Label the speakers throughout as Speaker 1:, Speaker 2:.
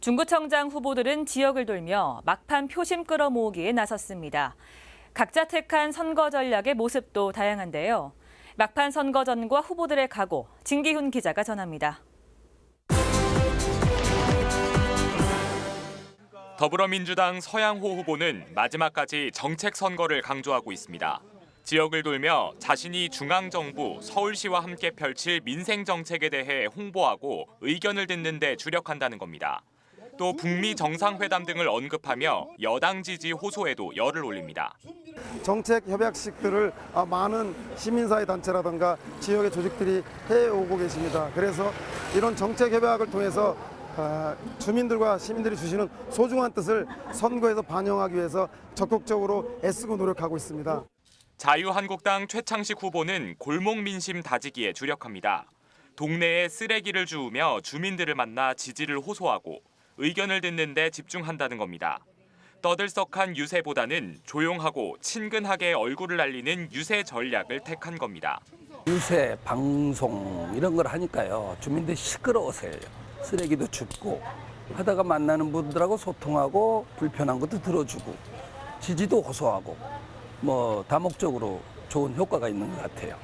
Speaker 1: 중구청장 후보들은 지역을 돌며 막판 표심 끌어모으기에 나섰습니다. 각자 택한 선거 전략의 모습도 다양한데요. 막판 선거전과 후보들의 각오, 진기훈 기자가 전합니다.
Speaker 2: 더불어민주당 서양호 후보는 마지막까지 정책 선거를 강조하고 있습니다. 지역을 돌며 자신이 중앙정부, 서울시와 함께 펼칠 민생 정책에 대해 홍보하고 의견을 듣는 데 주력한다는 겁니다. 또 북미 정상회담 등을 언급하며 여당 지지 호소에도 열을 올립니다.
Speaker 3: 정책 협약식들을 아, 많은 시민사회 단체라든가 지역의 조직들이 해오고 계십니다. 그래서 이런 정책 협약을 통해서 아, 주민들과 시민들이 주시는 소중한 뜻을 선거에서 반영하기 위해서 적극적으로 애쓰고 노력하고 있습니다.
Speaker 2: 자유한국당 최창식 후보는 골목 민심 다지기에 주력합니다. 동네에 쓰레기를 주우며 주민들을 만나 지지를 호소하고 의견을 듣는 데 집중한다는 겁니다. 떠들썩한 유세보다는 조용하고 친근하게 얼굴을 날리는 유세 전략을 택한 겁니다.
Speaker 4: 유세, 방송 이런 걸 하니까요. 주민들이 시끄러워서요. 쓰레기도 줍고 하다가 만나는 분들하고 소통하고 불편한 것도 들어주고 지지도 호소하고 뭐 다목적으로 좋은 효과가 있는 것 같아요.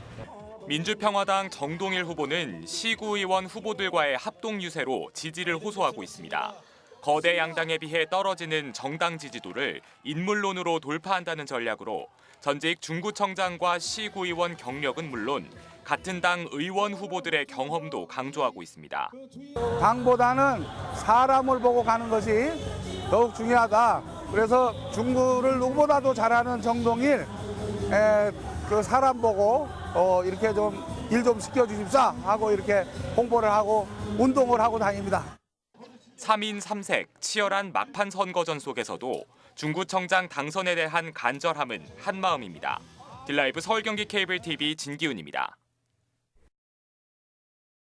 Speaker 2: 민주평화당 정동일 후보는 시구의원 후보들과의 합동 유세로 지지를 호소하고 있습니다. 거대 양당에 비해 떨어지는 정당 지지도를 인물론으로 돌파한다는 전략으로 전직 중구청장과 시구의원 경력은 물론 같은 당 의원 후보들의 경험도 강조하고 있습니다.
Speaker 5: 당보다는 사람을 보고 가는 것이 더욱 중요하다. 그래서 중구를 누구보다도 잘하는 정동일 에, 그 사람 보고 어, 이렇게 좀일좀 시켜주십사 하고 이렇게 홍보를 하고 운동을 하고 다닙니다.
Speaker 2: 3인 3색 치열한 막판 선거전 속에서도 중구청장 당선에 대한 간절함은 한마음입니다. 딜라이브 서울 경기 케이블 TV 진기훈입니다.